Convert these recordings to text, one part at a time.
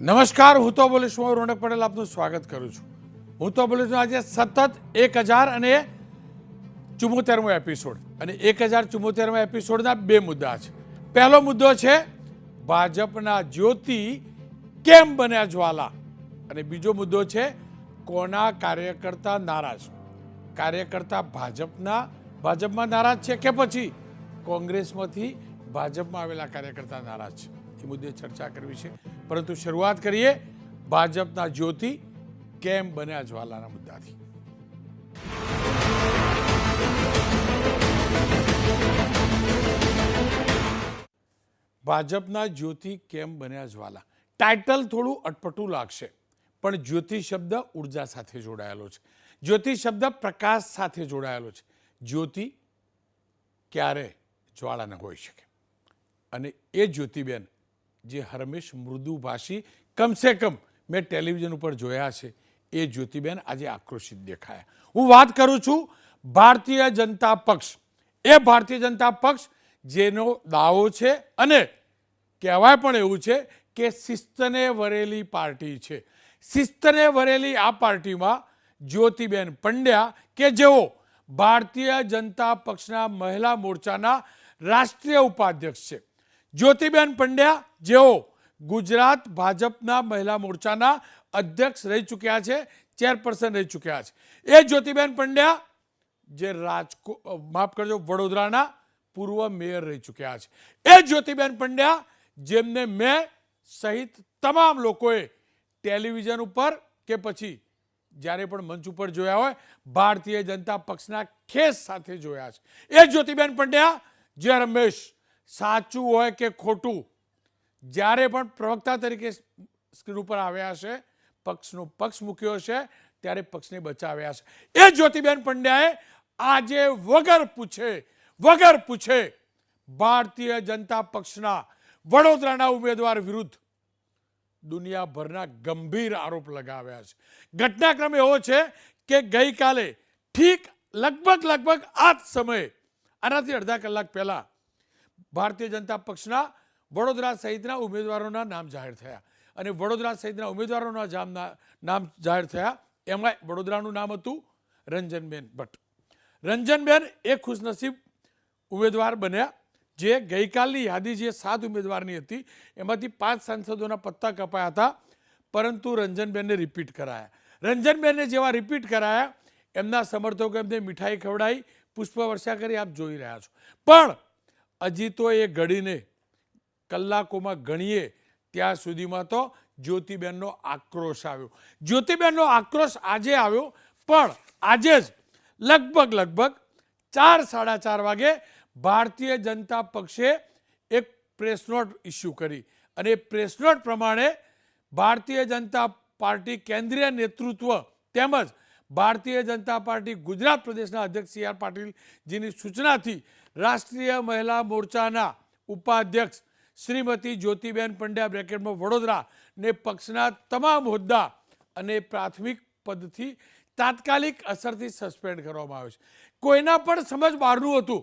નમસ્કાર, હું તો બોલીશ, હું રોનક પટેલ, આપનું સ્વાગત કરું છું. હું તો બોલીશ આજે સતત એક હજાર અને ચુમ્મોતેરમો એપિસોડ અને એક હજાર ચુમ્મોતેરમો એપિસોડના બે મુદ્દા છે. પહેલો મુદ્દો છે, ભાજપના જ્યોતિ કેમ બન્યા જ્વાલા? અને બીજો મુદ્દો છે, કોના કાર્યકર્તા નારાજ? કાર્યકર્તા ભાજપના, ભાજપમાં નારાજ છે કે પછી કોંગ્રેસમાંથી ભાજપમાં આવેલા કાર્યકર્તા નારાજ છે? એ મુદ્દે ચર્ચા કરવી છે. પરંતુ શરૂઆત કરીએ ભાજપના જ્યોતિ કેમ બન્યા જ્વાલાના મુદ્દાથી. ભાજપના જ્યોતિ કેમ બન્યા જ્વાલા? ટાઇટલ થોડું અટપટું લાગશે, પણ જ્યોતિ શબ્દ ઊર્જા સાથે જોડાયેલો છે. જ્યોતિ શબ્દ પ્રકાશ સાથે જોડાયેલો છે. જ્યોતિ ક્યારે જ્વાળા ન હોઈ શકે? અને એ જ્યોતિબેન જે હરમેશ મૃદુભાષી કમસે કમ મેં ટેલિવિઝન ઉપર જોયા છે. એ જ્યોતિબેન આજે આક્રોશિત દેખાયા. હું વાત કરું છું ભારતીય જનતા પક્ષ. એ ભારતીય જનતા પક્ષ જેનો દાવો છે અને કહેવાય પણ એવું છે કે શિસ્તને વરેલી પાર્ટી છે. શિસ્તને વરેલી આ પાર્ટીમાં જ્યોતિબેન પંડ્યા કે જેઓ ભારતીય જનતા પક્ષના મહિલા મોરચાના રાષ્ટ્રીય ઉપાધ્યક્ષ છે. જ્યોતિબેન પંડ્યા જેઓ ગુજરાત ભાજપના મહિલા મોરચાના અધ્યક્ષ રહી ચૂક્યા છે, ચેરપર્સન રહી ચૂક્યા છે. એ જ્યોતિબેન પંડ્યા જે રાજકોટ માફ કરજો, વડોદરાના પૂર્વ મેયર રહી ચૂક્યા છે. એ જ્યોતિબેન પંડ્યા જેમને મેં સહિત તમામ લોકોએ ટેલિવિઝન ઉપર કે પછી જ્યારે પણ મંચ ઉપર જોયા હોય, ભારતીય જનતા પક્ષના ખેસ સાથે જોયા છે. એ જ્યોતિબેન પંડ્યા જે રમેશ. સાચું હોય કે ખોટું, જ્યારે પણ પ્રવક્તા તરીકે સ્ક્રીન ઉપર આવ્યા છે પક્ષનો પક્ષ મૂક્યો છે ત્યારે પક્ષને બચાવ્યા છે એ જ્યોતિબેન પંડ્યાએ આજે વગર પૂછે વગર પૂછે, ભારતીય જનતા પક્ષના વડોદરાના ઉમેદવાર વિરુદ્ધ દુનિયાભરના ગંભીર આરોપ લગાવ્યા છે. ઘટનાક્રમ એવો છે કે ગઈકાલે ઠીક લગભગ લગભગ આ જ સમયે, આનાથી અડધા કલાક પહેલા ભારતીય જનતા પક્ષના વડોદરા સહિતના ઉમેદવારોના નામ જાહેર થયા. અને વડોદરા સહિતના ઉમેદવારોના જામના નામ જાહેર થયા. એમાં વડોદરાનું નામ હતું રંજનબેન ભટ્ટ. રંજનબેન એ ખુશનસીબ ઉમેદવાર બન્યા, જે ગઈકાલની યાદી જે સાત ઉમેદવારની હતી, એમાંથી પાંચ સાંસદોના પત્તા કપાયા હતા, પરંતુ રંજનબેનને રિપીટ કરાયા. રંજનબેનને જેવા રિપીટ કરાયા, એમના સમર્થકો એમને મીઠાઈ ખવડાવી, પુષ્પવર્ષા કરી, આપ જોઈ રહ્યા છો. પણ હજી તો એ ઘડીને કલાકોમાં ગણીએ ત્યાં સુધીમાં તો જ્યોતિબેનનો આક્રોશ આવ્યો. જ્યોતિબેનનો આક્રોશ આજે આવ્યો, પણ આજે જ લગભગ લગભગ ચાર, સાડા ચાર વાગે ભારતીય જનતા પક્ષે એક પ્રેસ નોટ ઇસ્યુ કરી. અને પ્રેસ નોટ પ્રમાણે ભારતીય જનતા પાર્ટી કેન્દ્રીય નેતૃત્વ તેમજ ભારતીય જનતા પાર્ટી ગુજરાત પ્રદેશના અધ્યક્ષ સી આર પાટીલજીની સૂચનાથી રાષ્ટ્રીય મહિલા મોરચાના ઉપાધ્યક્ષ શ્રીમતી જ્યોતિબેન પંડ્યા બ્રેકેટમાં વડોદરા ને પક્ષના તમામ હોદ્દા અને પ્રાથમિક પદથી તાત્કાલિક અસરથી સસ્પેન્ડ કરવામાં આવે છે. કોઈના પણ સમજ બહારનું હતું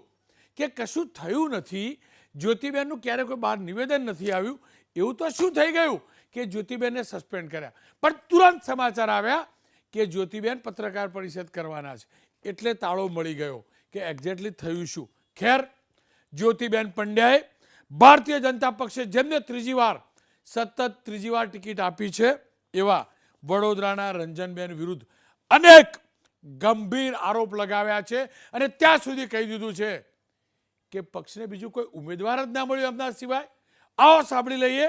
કે કશું થયું નથી, જ્યોતિબેનનું ક્યારે કોઈ બહાર નિવેદન નથી આવ્યું, એવું તો શું થઈ ગયું કે જ્યોતિબેનને સસ્પેન્ડ કર્યા? પણ તુરંત સમાચાર આવ્યા કે જ્યોતિબેન પત્રકાર પરિષદ કરવાના છે. એટલે તાળો મળી ગયો કે એક્ઝેક્ટલી થયું શું? ખેર જ્યોતિબેન પંડ્યાએ ભારતીય જનતા પક્ષે જેમને ત્રીજી વાર સતત ત્રીજી વાર ટિકિટ આપી છે, એવા વડોદરાના રંજનબેન વિરુદ્ધ અનેક ગંભીર આરોપ લગાવ્યા છે અને ત્યાં સુધી કહી દીધું છે કે પક્ષને બીજું કોઈ ઉમેદવાર જ ના મળ્યું એમના સિવાય. આવો સાંભળી લઈએ.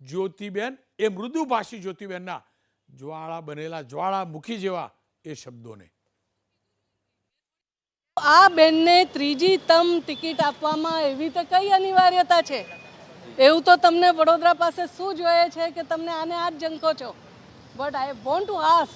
જ્યોતિબેન, એ મૃદુભાષી જ્યોતિબેનના જ્વાળા બનેલા જ્વાળામુખી જેવા એ શબ્દોને. આ બેનને ત્રીજી તમ ટિકિટ આપવામાં એવી તો કઈ અનિવાર્યતા છે? એવું તો તમને વડોદરા પાસે શું જોઈએ છે કે તમને આને આ જ જંકો છો? But I want to ask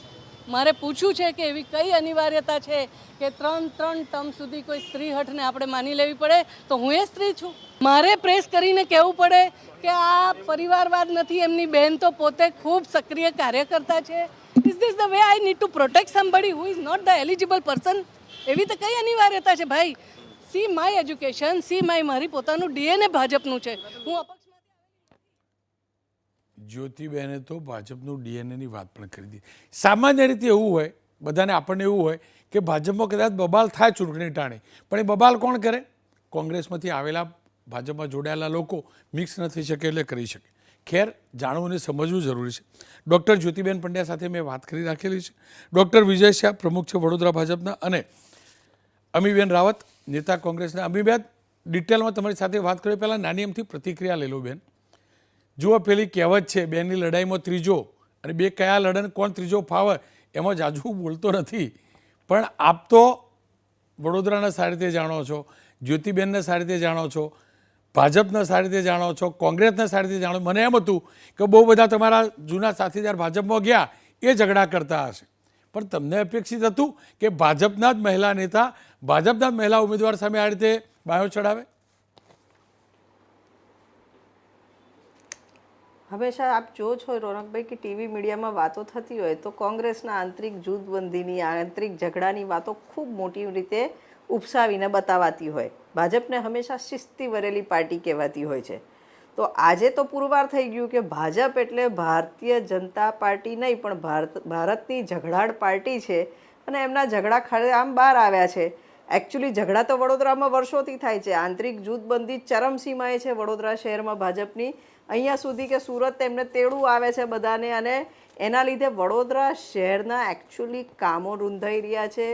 મારે પૂછવું છે કે એવી કઈ અનિવાર્યતા છે કે ત્રણ ત્રણ ટર્મ સુધી કોઈ સ્ત્રી હઠને આપણે માની લેવી પડે? તો હું એ સ્ત્રી છું. મારે પ્રેસ કરીને કહેવું પડે કે આ પરિવારવાદ નથી, એમની બેન તો પોતે ખૂબ સક્રિય કાર્યકર્તા છે. Is this the way I need to protect somebody who is not the eligible person એવી તો કઈ અનિવાર્યતા છે? ભાઈ see my education see my મારી પોતાનું ડીએનએ ભાજપનું છે. હું અપક્ષ જ્યોતિબેને તો ભાજપનું ડીએનએની વાત પણ કરી દીધી. સામાન્ય રીતે એવું હોય, બધાને આપણને એવું હોય કે ભાજપમાં કદાચ બબાલ થાય ચૂંટણી ટાણે, પણ એ બબાલ કોણ કરે? કોંગ્રેસમાંથી આવેલા ભાજપમાં જોડાયેલા લોકો મિક્સ ન થઈ શકે એટલે કરી શકે. ખેર, જાણવું અને સમજવું જરૂરી છે. ડૉક્ટર જ્યોતિબેન પંડ્યા સાથે મેં વાત કરી રાખેલી છે. ડૉક્ટર વિજય શાહ પ્રમુખ છે વડોદરા ભાજપના અને અમીબેન રાવત, નેતા કોંગ્રેસના. અમીબેન, ડિટેલમાં તમારી સાથે વાત કરી પહેલાં નાની એમથી પ્રતિક્રિયા લઈ બેન. જુઓ પેલી કહેવત છે બેની લડાઈમાં ત્રીજો અને બે કયા લડન કોણ ત્રીજો ફાવે? એમાં જાજુ બોલતો નથી. પણ આપ તો વડોદરાને સારી રીતે જાણો છો, જ્યોતિબેનને સારી રીતે જાણો છો, ભાજપને સારી રીતે જાણો છો, કોંગ્રેસને સારી રીતે જાણો મને એમ હતું કે બહુ બધા તમારા જૂના સાથીદાર ભાજપમાં ગયા, એ ઝઘડા કરતા હશે. પણ તમને અપેક્ષિત હતું કે ભાજપના જ મહિલા નેતા, ભાજપના જ મહિલા ઉમેદવાર સામે આ રીતે બાયો ચડાવે? હંમેશા આપ જો છો રોનકભાઈ કે ટીવી મીડિયામાં વાતો થતી હોય તો કોંગ્રેસના આંતરિક જૂથબંધીની, આંતરિક ઝઘડાની વાતો ખૂબ મોટી રીતે ઉપસાવીને બતાવાતી હોય. ભાજપને હંમેશા શિસ્તી વરેલી પાર્ટી કહેવાતી હોય છે. તો આજે તો પુરવાર થઈ ગયું કે ભાજપ એટલે ભારતીય જનતા પાર્ટી નહીં, પણ ભારત, ભારતની ઝઘડાડ પાર્ટી છે અને એમના ઝઘડા ખરે આમ બહાર આવ્યા છે. એકચ્યુઅલી ઝઘડા તો વડોદરામાં વર્ષોથી થાય છે. આંતરિક જૂથબંધી ચરમસીમાએ છે વડોદરા શહેરમાં ભાજપની. અહીંયા સુધી કે સુરત તેમને તેડું આવે છે બધાને અને એના લીધે વડોદરા શહેરના એકચ્યુઅલી કામો રૂંધાઈ રહ્યા છે.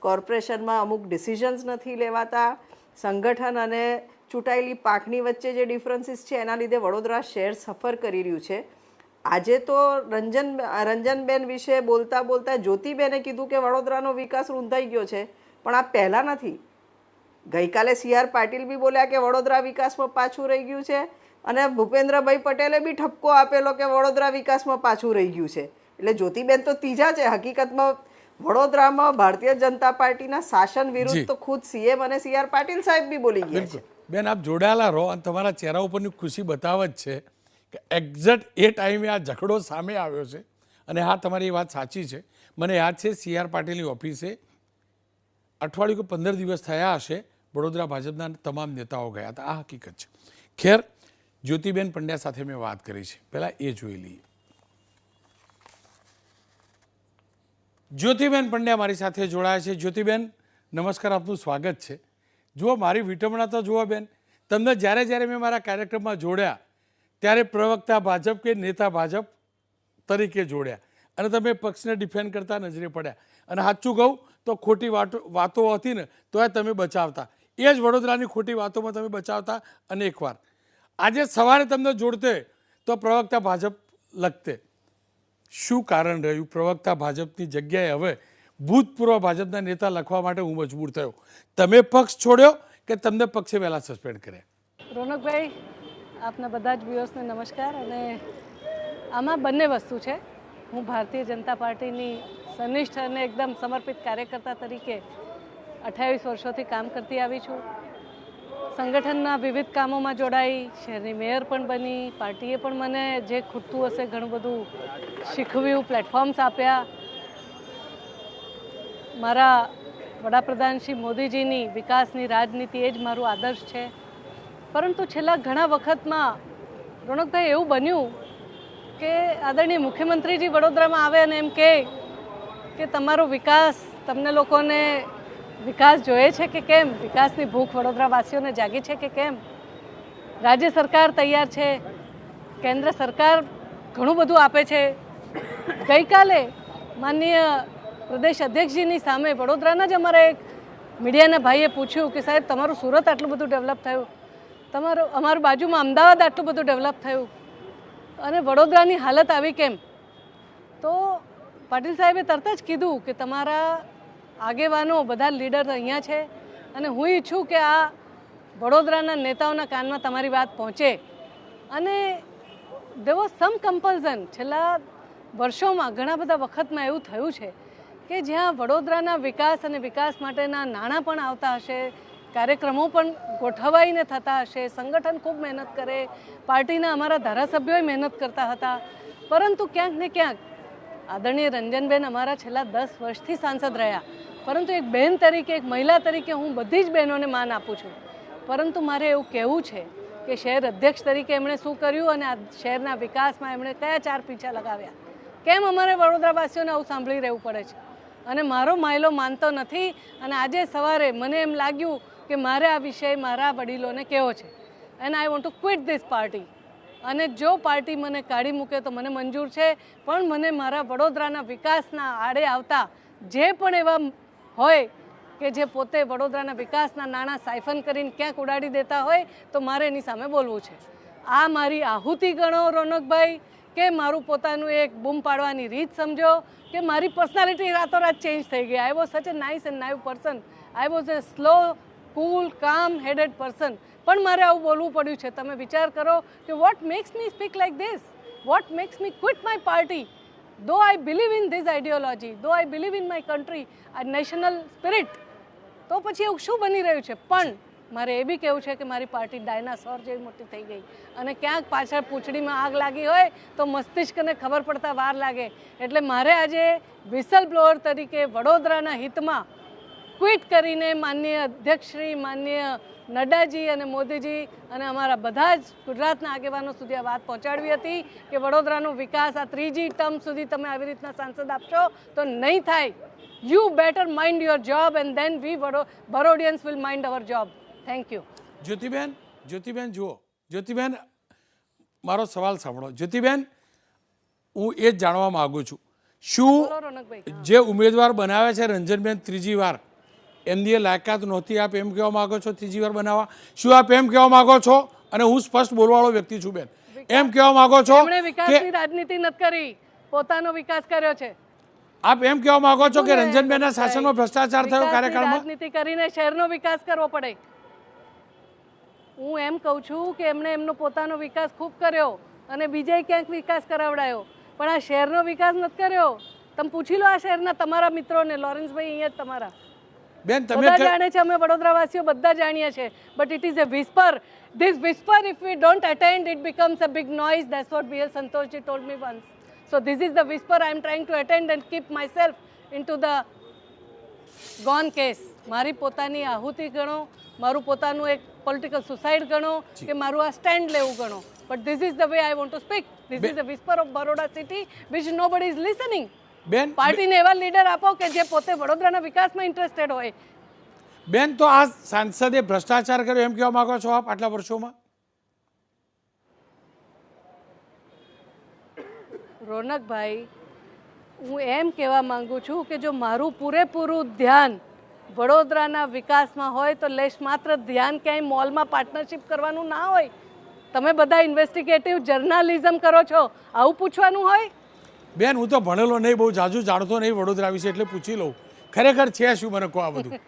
કોર્પોરેશનમાં અમુક ડિસિઝન્સ નથી લેવાતા. સંગઠન અને ચૂંટાયેલી પાકની વચ્ચે જે ડિફરન્સીસ છે એના લીધે વડોદરા શહેર સફર કરી રહ્યું છે. આજે તો રંજન રંજનબેન વિશે બોલતા બોલતા જ્યોતિબેને કીધું કે વડોદરાનો વિકાસ રૂંધાઈ ગયો છે પણ આ પહેલાં નથી. ગઈકાલે સી આર પાટીલ બી બોલ્યા કે વડોદરા વિકાસમાં પાછું રહી ગયું છે અને ભૂપેન્દ્રભાઈ પટેલે બી ઠપકો આપેલો કે વડોદરા વિકાસમાં પાછું રહી ગયું છે. એટલે જ્યોતિબેન તો ત્રીજા છે. હકીકતમાં વડોદરામાં ભારતીય જનતા પાર્ટીના શાસન વિરુદ્ધ તો ખુદ સીએમ અને સી આર પાટીલ સાહેબ બી બોલી ગયા છે. બેન, આપ જોડાયેલા રહો અને તમારા ચહેરા ઉપરની ખુશી બતાવે જ છે કે એક્ઝેક્ટ એ ટાઈમે આ ઝઘડો સામે આવ્યો છે. અને હા, તમારી વાત સાચી છે. મને યાદ છે સી આર પાટીલની ઓફિસે અઠવાડિયું કે પંદર દિવસ થયા હશે, વડોદરા ભાજપના તમામ નેતાઓ ગયા હતા. આ હકીકત છે. ખેર, જ્યોતિબેન પંડ્યા સાથે મેં વાત કરી છે. પહેલાં એ જોઈ લઈએ. જ્યોતિબેન પંડ્યા મારી સાથે જોડાયા છે. જ્યોતિબેન, નમસ્કાર, આપનું સ્વાગત છે. જુઓ, મારી વિટમણા તો જુઓ બેન. તમને જ્યારે જ્યારે મેં મારા કાર્યક્રમમાં જોડ્યા, ત્યારે પ્રવક્તા ભાજપ કે નેતા ભાજપ તરીકે જોડ્યા. અને તમે પક્ષને ડિફેન્ડ કરતા નજરે પડ્યા. અને સાચું કહું, તો ખોટી વાતો વાતો હતી ને એ તમે બચાવતા. એ જ વડોદરાની ખોટી વાતોમાં તમે બચાવતા અને એકવાર. આજે સવારે તમને જોડતે તો પ્રવક્તા ભાજપ લખતે. શું કારણ રહ્યું? પ્રવક્તા ભાજપની જગ્યાએ હવે ભૂતપૂર્વ ભાજપના નેતા લખવા માટે હું મજબૂર થયો. તમે પક્ષ છોડ્યો કે તમને પક્ષે વહેલા સસ્પેન્ડ કર્યા? રોનકભાઈ, આપના બધા જ વ્યુઅર્સને નમસ્કાર અને આમાં બંને વસ્તુ છે. હું ભારતીય જનતા પાર્ટીની સનિષ્ઠ અને એકદમ સમર્પિત કાર્યકર્તા તરીકે અઠ્યાવીસ વર્ષોથી કામ કરતી આવી છું. સંગઠનના વિવિધ કામોમાં જોડાઈ, શહેરની મેયર પણ બની, પાર્ટીએ પણ મને જે ખૂટતું હશે ઘણું બધું શીખવ્યું પ્લેટફોર્મ્સ આપ્યા મારા વડાપ્રધાન શ્રી મોદીજીની વિકાસની રાજનીતિ એ જ મારું આદર્શ છે. પરંતુ છેલ્લા ઘણા વખતમાં રોનકભાઈ એવું બન્યું કે આદરણીય મુખ્યમંત્રીજી વડોદરામાં આવે અને એમ કહે કે તમારો વિકાસ તમને લોકોને વિકાસ જોઈએ છે કે કેમ? વિકાસની ભૂખ વડોદરાવાસીઓને જાગી છે કે કેમ? રાજ્ય સરકાર તૈયાર છે, કેન્દ્ર સરકાર ઘણું બધું આપે છે. ગઈકાલે માનનીય પ્રદેશ અધ્યક્ષજીની સામે વડોદરાના જ અમારા એક મીડિયાના ભાઈએ પૂછ્યું કે સાહેબ, તમારું સુરત આટલું બધું ડેવલપ થયું? તમારું, અમારું બાજુમાં અમદાવાદ આટલું બધું ડેવલપ થયું? અને વડોદરાની હાલત આવી કેમ? તો પાટીલ સાહેબે તરત જ કીધું કે તમારા આગેવાનો, બધા લીડર અહીંયા છે અને હું ઈચ્છું કે આ વડોદરાના નેતાઓના કાનમાં તમારી વાત પહોંચે. અને દેવો સમ કમ્પલ્ઝન છેલ્લા વર્ષોમાં ઘણા બધા વખતમાં એવું થયું છે કે જ્યાં વડોદરાના વિકાસ અને વિકાસ માટેના નાણાં પણ આવતા હશે, કાર્યક્રમો પણ ગોઠવાઈને થતા હશે, સંગઠન ખૂબ મહેનત કરે, પાર્ટીના અમારા ધારાસભ્યોએ મહેનત કરતા હતા. પરંતુ ક્યાંક ને ક્યાંક આદરણીય રંજનબેન અમારા છેલ્લા દસ વર્ષથી સાંસદ રહ્યા. પરંતુ એક બહેન તરીકે, એક મહિલા તરીકે હું બધી જ બહેનોને માન આપું છું. પરંતુ મારે એવું કહેવું છે કે શહેર અધ્યક્ષ તરીકે એમણે શું કર્યું અને આ શહેરના વિકાસમાં એમણે કયા ચાર પીછા લગાવ્યા? કેમ અમારે વડોદરાવાસીઓને આવું સાંભળી રહેવું પડે છે? અને મારો માયલો માનતો નથી. અને આજે સવારે મને એમ લાગ્યું કે મારે આ વિષય મારા વડીલોને કેવો છે. And I want to quit this party અને જો પાર્ટી મને કાઢી મૂકે તો મને મંજૂર છે. પણ મને મારા વડોદરાના વિકાસના આડે આવતા જે પણ એવા હોય કે જે પોતે વડોદરાના વિકાસના નાણાં સાયફન કરીને ક્યાંક ઉડાડી દેતા હોય તો મારે એની સામે બોલવું છે. આ મારી આહુતિ ગણો, રોનકભાઈ. કે મારું પોતાનું એક બૂમ પાડવાની રીત સમજો, કે મારી પર્સનાલિટી રાતોરાત ચેન્જ થઈ ગઈ. I was such a nice and naive person I was a slow cool calm headed person પણ મારે આવું બોલવું પડ્યું છે. તમે વિચાર કરો કે what makes me speak like this what makes me quit my party though I believe in this ideology though I believe in my country આ નેશનલ સ્પિરિટ તો પછી એવું શું બની રહ્યું છે? પણ મારે એ બી કહેવું છે કે મારી પાર્ટી ડાયનાસોર જેવી મોટી થઈ ગઈ. અને ક્યાંક પાછળ પૂંછડીમાં આગ લાગી હોય તો મસ્તિષ્કને ખબર પડતા વાર લાગે. એટલે મારે આજે વિસલ બ્લોઅર તરીકે વડોદરાના હિતમાં ક્વિટ કરીને માનનીય અધ્યક્ષશ્રી માનનીય નડ્ડાજી અને મોદીજી અને અમારા બધા જ ગુજરાતના આગેવાનો સુધી આ વાત પહોંચાડવી હતી કે વડોદરાનો વિકાસ આ ત્રીજી ટર્મ સુધી તમે આવી રીતના સાંસદ આપશો તો નહીં થાય. You better mind your job and then we Barodians will mind our job thank you Jyotiben Jyotiben જુઓ. જ્યોતિબેન મારો સવાલ સાંભળો. જ્યોતિબેન હું એ જ જાણવા માગું છું. શું જે ઉમેદવાર બનાવે છે રંજનબેન ત્રીજી વાર એમની એ લાયકાત નહોતી આપ એમ કહેવા માંગો છો ત્રીજી વાર બનાવવા? શું આપ એમ કહેવા માંગો છો? અને હું સ્પષ્ટ બોલવાળો વ્યક્તિ છું બેન. એમ કહેવા માંગો છો વિકાસની રાજનીતિ નથી કરી. પોતાનો વિકાસ કર્યો છે. આપ એમ કહેવા માંગો છો કે રંજનબેનના શાસનમાં ભ્રષ્ટાચાર થયો કાર્યકાળમાં? રાજનીતિ કરીને શહેરનો વિકાસ કરવો પડે. હું એમ કહું છું કે એમણે એમનો પોતાનો વિકાસ ખૂબ કર્યો અને બીજે ક્યાંક વિકાસ કરાવડાયો. પણ આ શહેરનો વિકાસ નથી કર્યો. તમે પૂછી લો આ શહેરના તમારા મિત્રોને લોરેન્સભાઈ અહીંયા જ તમારા. બેન તમે બધા જાણે છે અમે વડોદરાવાસીઓ બધા જાણીએ છે but it is a whisper this whisper if we don't attend it becomes a big noise that's what B Santoshji told me once so this is the whisper I am trying to attend and keep myself into the gone case મારી પોતાની આહુતિ ગણો મારું પોતાનું એક political suicide ગણો કે મારું આ સ્ટેન્ડ લેવું ગણો. But this is the way I want to speak this is the whisper of Baroda city which nobody is listening બેન પાર્ટીને એવા લીડર આપો કે જે પોતે વડોદરાના વિકાસમાં ઇન્ટરેસ્ટેડ હોય. બેન તો આ સાંસદે ભ્રષ્ટાચાર કર્યો એમ કહેવા માંગો છો આપ આટલા વર્ષોમાં? રોનકભાઈ હું એમ કહેવા માંગુ છું કે જો મારું પૂરેપૂરું ધ્યાન વડોદરાના વિકાસમાં હોય તો લેશ માત્ર ધ્યાન ક્યાંય મોલમાં પાર્ટનરશિપ કરવાનું ના હોય. તમે બધા ઇન્વેસ્ટિગેટિવ જર્નાલિઝમ કરો છો. આવું પૂછવાનું હોય? બેન હું તો ભણેલો નહીં બહુ જાજુ જાણતો નહીં વડોદરા વિશે એટલે પૂછી લઉં. ખરેખર છે શું મને કહો આ બધું?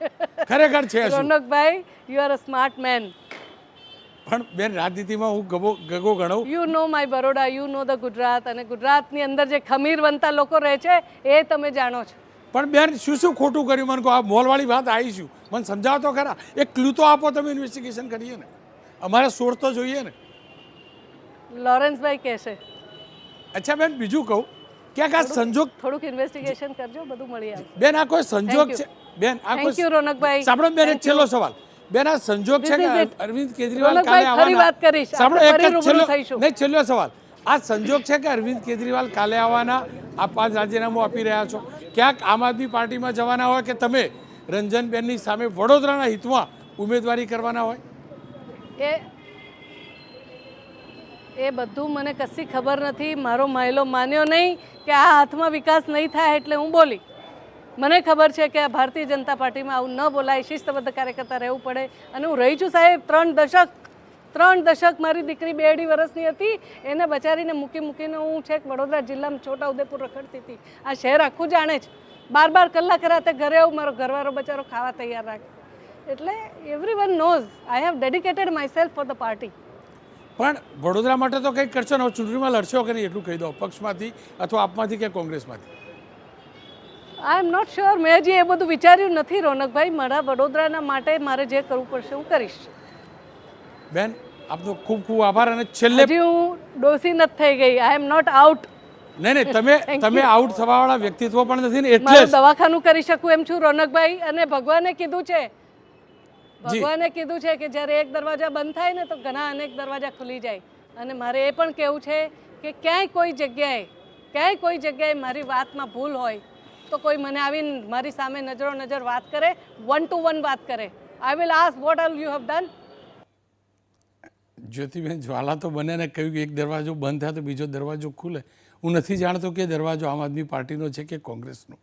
ખરેખર છે શું? Ronakbhai you are a smart man પણ બેન રાજનીતિમાં હું ગગો ગગો ગણું. You know my Baroda you know the Gujarat અને ગુજરાતની અંદર જે ખમીર બનતા લોકો રહે છે એ તમે જાણો છો. પણ બેન શું શું ખોટું કર્યું? મને કહો આ મોલવાળી વાત આવી છું. મને સમજાવો તો ખરા. એક ક્લુ તો આપો તમે ઇન્વેસ્ટિગેશન કરીએ ને. અમારે સોર તો જોઈએ ને. લોરેન્સભાઈ કહેશે. અચ્છા બેન બીજું કહું. ક્યાંક આ સંજોગ થોડુંક ઇન્વેસ્ટિગેશન કરજો બધું મળી આવશે. બેન આ કોઈ સંજોગ છે? બેન આ થેન્ક યુ રોનકભાઈ. સાંભળો બેન એક છેલ્લો સવાલ. બેન આ સંજોગ છે કે અરવિંદ કેજરીવાલ કાલે આવવાના વાત કરીશ. સાંભળો એક છેલ્લો નહીં છેલ્લો સવાલ. આ સંજોગ છે કે અરવિંદ કેજરીવાલ કાલે આવવાના? આ પાંચ રાજીનામું આપી રહ્યા છો. ક્યાંક આમ આદમી પાર્ટીમાં જવાના હોય કે તમે રંજનબેનની સામે વડોદરાના હિતમાં ઉમેદવારી કરવાના હોય? એ એ બધું મને કશી ખબર નથી. મારો માયલો માન્યો નહીં કે આ હાથમાં વિકાસ નહીં થાય એટલે હું બોલી. મને ખબર છે કે ભારતીય જનતા પાર્ટીમાં આવું ન બોલાય. શિસ્તબદ્ધ કાર્યકર્તા રહેવું પડે. અને હું રહી છું સાહેબ ત્રણ દશક ત્રણ દશક મારી દીકરી બે અઢી વર્ષની હતી. એને બચારીને મૂકી મૂકીને હું છેક વડોદરા જિલ્લામાં છોટા ઉદેપુર રખડતી હતી. આ શહેર આખું જાણે છે બાર બાર કલાક રાતે ઘરે આવું મારો ઘરવાળો બચારો ખાવા તૈયાર રાખે. એટલે everyone knows I have dedicated myself for the party પણ વડોદરા માટે તો કંઈક કરશો ને ચૂંટણીમાં લડશો કે નહીં એટલું કહી દો પક્ષમાંથી અથવા આપમાંથી કે કોંગ્રેસમાંથી? આઈ એમ નોટ શ્યોર મેં હજી એ બધું વિચાર્યું નથી રોનકભાઈ મારા વડોદરાના માટે મારે જે કરવું પડશે હું કરીશ. બેન આપનો ખૂબ ખૂબ આભાર અને છેલ્લે હું ડોસી નથી થઈ ગઈ. આઈ એમ નોટ આઉટ નહીં નહીં તમે તમે આઉટ થવાવાળા વ્યક્તિત્વ પણ નથી ને એટલે દવાખાનું કરી શકું એમ છું રોનકભાઈ અને ભગવાને કીધું છે. ભગવાને કીધું છે કે જ્યારે એક દરવાજા બંધ થાય ને તો ઘણા અનેક દરવાજા ખુલી જાય. અને મારે એ પણ કહેવું છે કે ક્યાંય કોઈ જગ્યાએ ક્યાંય કોઈ જગ્યાએ મારી વાતમાં ભૂલ હોય તો કોઈ મને આવીને મારી સામે નજરો નજર વાત કરે વન ટુ વન વાત કરે. I will ask what are you have done Jyotiben જ્વાલા તો બને કહ્યું કે એક દરવાજો બંધ થાય તો બીજો દરવાજો ખુલે. હું નથી જાણતો કે દરવાજો આમ આદમી પાર્ટીનો છે કે કોંગ્રેસનો.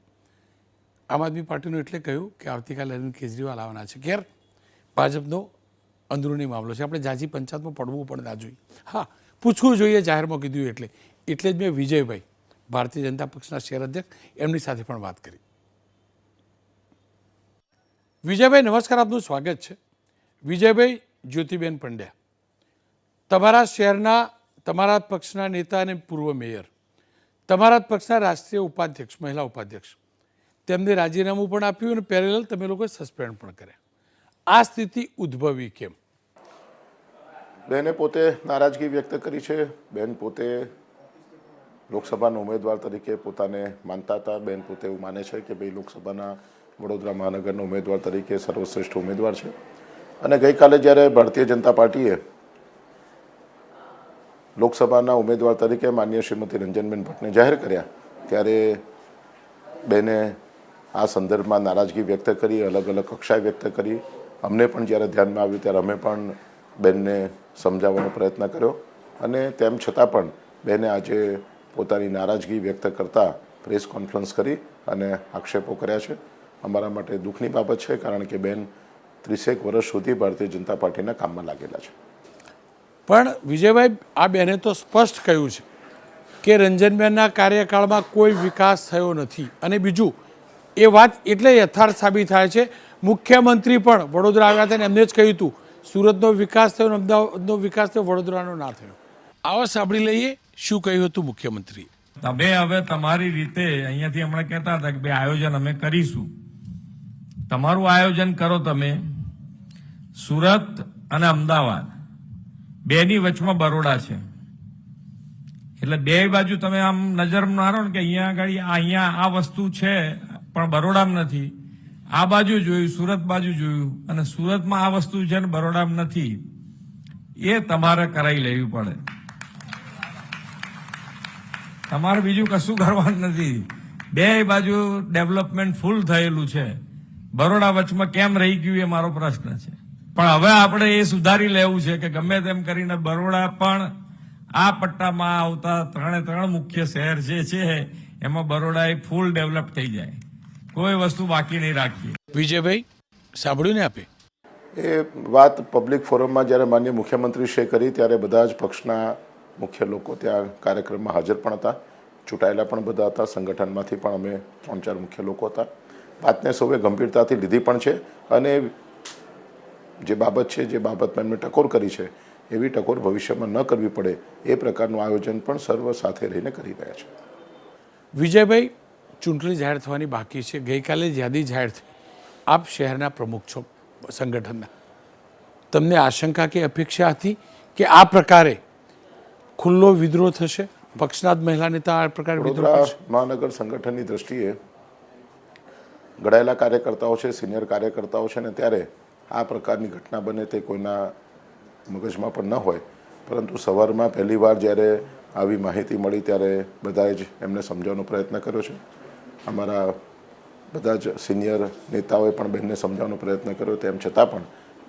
આમ આદમી પાર્ટીનું એટલે કહ્યું કે આવતીકાલે અરવિંદ કેજરીવાલ આવવાના છે. ખેર? ભાજપનો અંદરૂની મામલો છે. આપણે જાજી પંચાયતમાં પડવું પણ ના જોઈએ. હા, પૂછવું જોઈએ, જાહેરમાં કીધું એટલે. એટલે જ મેં વિજયભાઈ, ભારતીય જનતા પક્ષના શહેર અધ્યક્ષ, એમની સાથે પણ વાત કરી. વિજયભાઈ, નમસ્કાર. આપનું સ્વાગત છે. વિજયભાઈ જ્યોતિબેન પંડ્યા. તમારા શહેરના, તમારા પક્ષના નેતા અને પૂર્વ મેયર, તમારા પક્ષના રાષ્ટ્રીય ઉપાધ્યક્ષ, મહિલા ઉપાધ્યક્ષ, તેમને રાજીનામું પણ આપ્યું અને પેરેલલ તમે લોકોએ સસ્પેન્ડ પણ કર્યા. આ સ્થિતિ ઉદ્ભવી કેમ? બેને પોતે નારાજગી વ્યક્ત કરી છે. બેન પોતે લોકસભાના ઉમેદવાર તરીકે પોતાને માનતા હતા. બેન પોતે એવું માને છે કે ભાઈ લોકસભાના વડોદરા મહાનગરના ઉમેદવાર તરીકે સર્વશ્રેષ્ઠ ઉમેદવાર છે. અને ગઈકાલે જ્યારે ભારતીય જનતા પાર્ટીએ લોકસભાના ઉમેદવાર તરીકે માન્ય શ્રીમતી રંજનબેન ભટ્ટને જાહેર કર્યા. ત્યારે બેને આ સંદર્ભમાં નારાજગી વ્યક્ત કરી, અલગ અલગ કક્ષાએ વ્યક્ત કરી. અમને પણ જ્યારે ધ્યાનમાં આવ્યું ત્યારે અમે પણ બેનને સમજાવવાનો પ્રયત્ન કર્યો. અને તેમ છતાં પણ બેને આજે પોતાની નારાજગી વ્યક્ત કરતા પ્રેસ કોન્ફરન્સ કરી અને આક્ષેપો કર્યા છે. અમારા માટે દુઃખની બાબત છે, કારણ કે બેન ત્રીસેક વર્ષ સુધી ભારતીય જનતા પાર્ટીના કામમાં લાગેલા છે. પણ વિજયભાઈ, આ બેને તો સ્પષ્ટ કહ્યું છે કે રંજનબેનના કાર્યકાળમાં કોઈ વિકાસ થયો નથી. અને બીજું, એ વાત એટલે યથાર્થ સાબિત થાય છે, મુખ્યમંત્રી પણ વડોદરા આવ્યા હતા એમને જ કહ્યું હતું, સુરતનો વિકાસ થયો અમદાવાદનો વિકાસ થયો, વડોદરાનો ના થયો. આવો સાંભળી લઈએ શું કહ્યું હતું મુખ્યમંત્રી તમે હવે તમારી રીતે અહીંયાથી હમણાં કહેતા હતા કે ભાઈ આયોજન અમે કરીશું. તમારું આયોજન કરો તમે, સુરત અને અમદાવાદ. બેની વચમાં બરોડા છે. એટલે બે બાજુ તમે આમ નજર મારો ને કે અહીંયા આગળ અહીંયા આ વસ્તુ છે, પણ બરોડામાં નથી. આ બાજુ જોયું, સુરત બાજુ જોયું, અને સુરતમાં આ વસ્તુ છે ને બરોડામાં નથી. એ તમારે કરાવી લેવી પડે. તમારે બીજું કશું કરવાનું નથી. બે બાજુ ડેવલપમેન્ટ ફૂલ થયેલું છે. બરોડા વચમાં કેમ રહી ગયું એ મારો પ્રશ્ન છે. પણ હવે આપણે એ સુધારી લેવું છે કે ગમે તેમ કરીને બરોડા પણ આ પટ્ટામાં આવતા ત્રણે ત્રણ મુખ્ય શહેર જે છે એમાં બરોડા એ ફૂલ ડેવલપ થઈ જાય. કોઈ વસ્તુ બાકી નહીં રાખીએ. વિજયભાઈ સાંભળ્યું ને આપે? એ વાત પબ્લિક ફોરમમાં જ્યારે માન્ય મુખ્યમંત્રીશ્રીએ કરી ત્યારે બધા જ પક્ષના મુખ્ય લોકો ત્યાં કાર્યક્રમમાં હાજર પણ હતા. ચૂંટાયેલા પણ બધા હતા. સંગઠનમાંથી પણ અમે ત્રણ ચાર મુખ્ય લોકો હતા. વાતને સૌએ ગંભીરતાથી લીધી પણ છે. અને જે બાબત છે જે બાબતમાં એમને ટકોર કરી છે એવી ટકોર ભવિષ્યમાં ન કરવી પડે એ પ્રકારનું આયોજન પણ સર્વ સાથે રહીને કરી રહ્યા છે. વિજયભાઈ ચૂંટણી જાહેર થવાની બાકી છે. ગઈકાલે જ યાદી જાહેર થઈ આપ શહેરના પ્રમુખ છો સંગઠનના. તમને આશંકા કે અપેક્ષા હતી કે આ પ્રકારે ખુલ્લો વિદ્રોહ થશે? પક્ષના જ મહિલા નેતા આ પ્રકારે વડોદરા મહાનગર સંગઠનની દ્રષ્ટિએ ઘડાયેલા કાર્યકર્તાઓ છે સિનિયર કાર્યકર્તાઓ છે ને ત્યારે આ પ્રકારની ઘટના બને તે કોઈના મગજમાં પણ ન હોય. પરંતુ સવારમાં પહેલી વાર જ્યારે આવી માહિતી મળી ત્યારે બધાએ જ એમને સમજાવવાનો પ્રયત્ન કર્યો છે. અમારા બધા જ સિનિયર નેતાઓએ પણ બહેનને સમજાવવાનો પ્રયત્ન કર્યો. તેમ છતાં પણ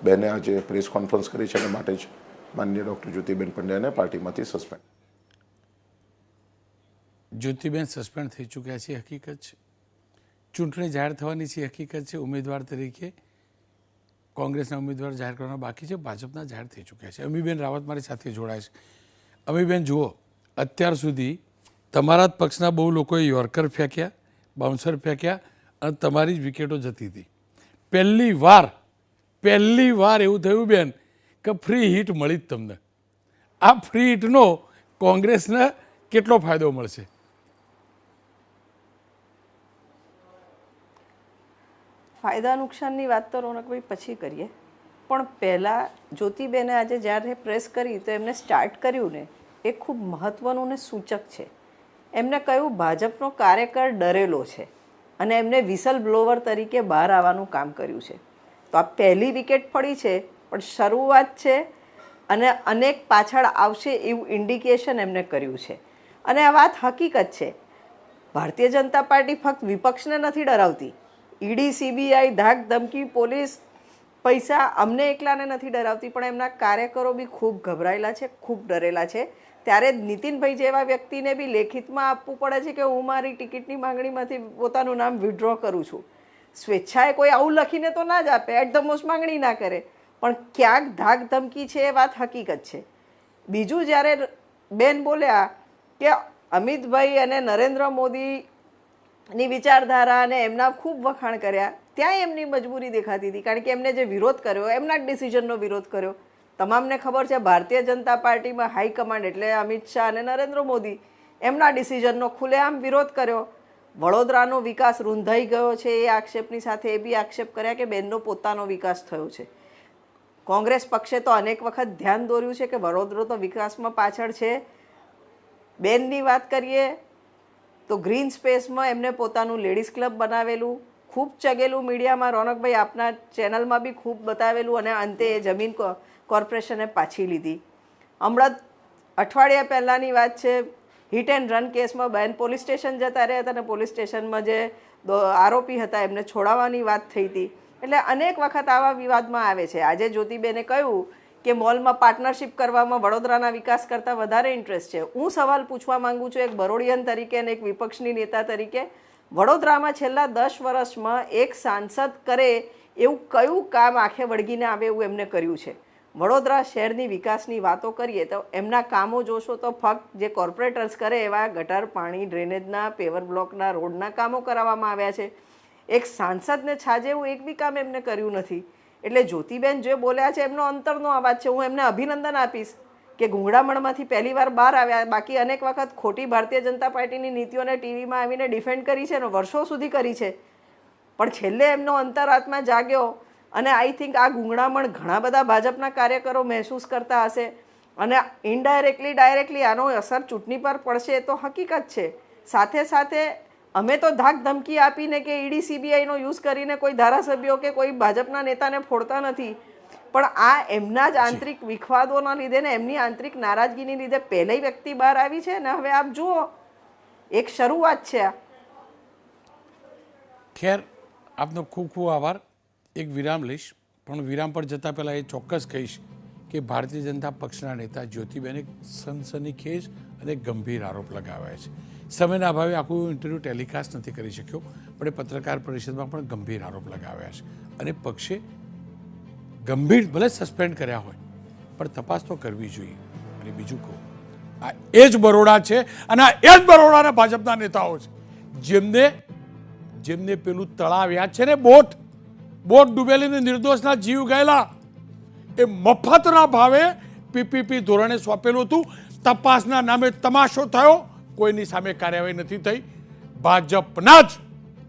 બહેને આજે પ્રેસ કોન્ફરન્સ કરી છે અને માટે જ માનનીય ડૉક્ટર જ્યોતિબેન પંડ્યાને પાર્ટીમાંથી સસ્પેન્ડ. જ્યોતિબેન સસ્પેન્ડ થઈ ચૂક્યા છે, હકીકત છે. ચૂંટણી જાહેર થવાની છે, હકીકત છે. ઉમેદવાર તરીકે કોંગ્રેસના ઉમેદવાર જાહેર કરવાના બાકી છે, ભાજપના જાહેર થઈ ચૂક્યા છે. અમીબેન રાવત મારી સાથે જોડાય છે. અમીબેન, જુઓ, અત્યાર સુધી તમારા જ પક્ષના બહુ લોકોએ યોર્કર ફેંક્યા, બાઉન્સર ફેંક્યા અને તમારી જ વિકેટો જતી હતી. પહેલી વાર પહેલી વાર એવું થયું બેન, કે ફ્રી હિટ મળી જ તમને. આ ફ્રી હિટનો કોંગ્રેસને કેટલો ફાયદો મળશે? ફાયદા નુકસાનની વાત તો રોનકભાઈ પછી કરીએ. પણ પહેલાં જ્યોતિબેને આજે જ્યારે પ્રેસ કરી તો એમને સ્ટાર્ટ કર્યું ને, એ ખૂબ મહત્ત્વનું ને સૂચક છે. એમને કહ્યું, ભાજપનો કાર્યકર ડરેલો છે અને એમને વિસલ બ્લોવર તરીકે બહાર આવવાનું કામ કર્યું છે. તો આ પહેલી વિકેટ પડી છે, પણ શરૂઆત છે અને અનેક પાછળ આવશે એવું ઇન્ડિકેશન એમને કર્યું છે. અને આ વાત હકીકત છે. ભારતીય જનતા પાર્ટી ફક્ત વિપક્ષને નથી ડરાવતી ઈડી, સીબીઆઈ, ધાક, ધમકી, પોલીસ, પૈસા અમને એકલાને નથી ડરાવતી, પણ એમના કાર્યકરો બી ખૂબ ગભરાયેલા છે, ખૂબ ડરેલા છે. ત્યારે નીતિનભાઈ જેવા વ્યક્તિને બી લેખિતમાં આપવું પડે છે કે હું મારી ટિકિટની માંગણીમાંથી પોતાનું નામ વિડ્રો કરું છું. સ્વેચ્છાએ કોઈ આવું લખીને તો ના જ આપે એટ ધ મોસ્ટ માંગણી ના કરે. પણ ક્યાંક ધાક, ધમકી છે એ વાત હકીકત છે. બીજું જ્યારે બેન બોલ્યા કે અમિતભાઈ અને નરેન્દ્ર મોદીની વિચારધારા અને એમના ખૂબ વખાણ કર્યા. ત્યાં એમની મજબૂરી દેખાતી હતી, કારણ કે એમને જે વિરોધ કર્યો, એમના જ ડિસિઝનનો વિરોધ કર્યો. તમામને ખબર છે, ભારતીય જનતા પાર્ટીમાં હાઈકમાન્ડ એટલે અમિત શાહ અને નરેન્દ્ર મોદી, એમના ડિસિઝનનો ખુલ્લેઆમ વિરોધ કર્યો. વડોદરાનો વિકાસ રૂંધાઈ ગયો છે, એ આક્ષેપની સાથે એ બી આક્ષેપ કર્યા કે બેનનો પોતાનો વિકાસ થયો છે. કોંગ્રેસ પક્ષે તો અનેક વખત ધ્યાન દોર્યું છે કે વડોદરો તો વિકાસમાં પાછળ છે. બેનની વાત કરીએ તો ગ્રીન સ્પેસમાં એમને પોતાનું લેડીઝ ક્લબ બનાવેલું, ખૂબ ચગેલું મીડિયામાં રોનકભાઈ આપના ચેનલમાં બી ખૂબ બતાવેલું અને અંતે એ જમીન કોર્પોરેશને પાછી લીધી. હમણાં અઠવાડિયા પહેલાંની વાત છે, હિટ એન્ડ રન કેસમાં બેન પોલીસ સ્ટેશન જતા રહ્યા હતા અને પોલીસ સ્ટેશનમાં જે આરોપી હતા એમને છોડાવવાની વાત થઈ હતી. એટલે અનેક વખત આવા વિવાદમાં આવે છે. આજે જ્યોતિબેને કહ્યું કે મોલમાં પાર્ટનરશિપ કરવામાં વડોદરાના વિકાસ કરતાં વધારે ઇન્ટરેસ્ટ છે. હું સવાલ પૂછવા માંગુ છું એક બરોડિયન તરીકે અને એક વિપક્ષની નેતા તરીકે. વડોદરામાં છેલ્લા દસ વર્ષમાં એક સાંસદ કરે એવું કયું કામ આંખે વળગીને આવે એવું એમને કર્યું છે? વડોદરા શહેરની વિકાસની વાતો કરીએ તો એમના કામો જોશો તો ફક્ત જે કોર્પોરેટર્સ કરે એવા ગટર, પાણી, ડ્રેનેજના, પેવર બ્લોકના રોડના કામો કરાવવામાં આવ્યા છે. એક સાંસદને છાજે એવું એક બી કામ એમને કર્યું નથી. એટલે જ્યોતિબેન જે બોલ્યા છે, એમનો અંતરનો અવાજ છે. હું એમને અભિનંદન આપીશ કે ગુંગળામણમાંથી પહેલી વાર બહાર આવ્યા. બાકી અનેક વખત ખોટી ભારતીય જનતા પાર્ટીની નીતિઓને ટીવીમાં આવીને ડિફેન્ડ કરી છે અને વર્ષો સુધી કરી છે. પણ છેલ્લે એમનો અંતરાત્મા જાગ્યો અને આઈ થિંક આ ગુંગળામણ ઘણા બધા ભાજપના કાર્યકરો મહેસૂસ કરતા હશે. અને ઇનડાયરેક્ટલી, ડાયરેક્ટલી આનો અસર ચૂંટણી પર પડશે એ તો હકીકત છે. સાથે સાથે અમે તો ધાક ધમકી આપીને કે ઈડી સીબીઆઈનો યુઝ કરીને કોઈ ધારાસભ્યો કે કોઈ ભાજપના નેતાને ફોડતા નથી. પણ આ એમના જ આંતરિક વિખવાદોના લીધે ને એમની આંતરિક નારાજગીની લીધે પહેલી વ્યક્તિ બહાર આવી છે ને હવે આપ જુઓ. એક શરૂઆત છે આ. ખેર, આપનો ખૂબ ખૂબ આભાર. એક વિરામ લઈશ, પણ વિરામ પર જતાં પહેલાં એ ચોક્કસ કહીશ કે ભારતીય જનતા પક્ષના નેતા જ્યોતિબેને સનસનીખેજ અને ગંભીર આરોપ લગાવ્યા છે. સમયના અભાવે આખું ઇન્ટરવ્યૂ ટેલિકાસ્ટ નથી કરી શક્યો, પણ એ પત્રકાર પરિષદમાં પણ ગંભીર આરોપ લગાવ્યા છે. અને પક્ષે ગંભીર ભલે સસ્પેન્ડ કર્યા હોય, પણ તપાસ તો કરવી જોઈએ. અને બીજું કહું, આ એ જ બરોડા છે અને આ એ જ બરોડાના ભાજપના નેતાઓ છે. જેમને જેમને પેલું તળાવ યાદ છે ને બોટ બોટ ડૂબેલીને નિર્દોષના જીવ ગયેલા, એ મફતના ભાવે પીપીપી ધોરણે સોંપેલું હતું. તપાસના નામે તમાશો થયો. કોઈની સામે કાર્યવાહી નથી થઈ. ભાજપના જ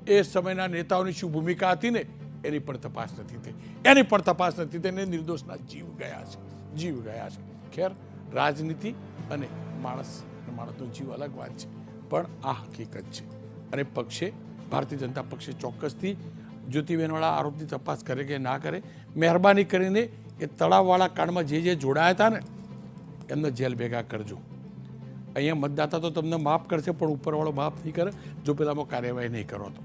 એ સમયના નેતાઓની શું ભૂમિકા હતી ને, એની પણ તપાસ નથી થઈ. એની પણ તપાસ નથી થઈ ને નિર્દોષના જીવ ગયા છે. જીવ ગયા છે. ખેર, રાજનીતિ અને માણસ માણસનો જીવ અલગ વાત છે. પણ આ હકીકત છે. અને પક્ષે, ભારતીય જનતા પક્ષે ચોક્કસથી જ્યોતિબેનવાળા આરોપની તપાસ કરે કે ના કરે, મહેરબાની કરીને એ તળાવવાળા કાંડમાં જે જે જોડાયા હતા ને એમને જેલ ભેગા કરજો. અહીંયા મતદાતા તો તમને માફ કરશે, પણ ઉપરવાળો માફ નહીં કરે, જો પેલામાં કાર્યવાહી નહીં કરો તો.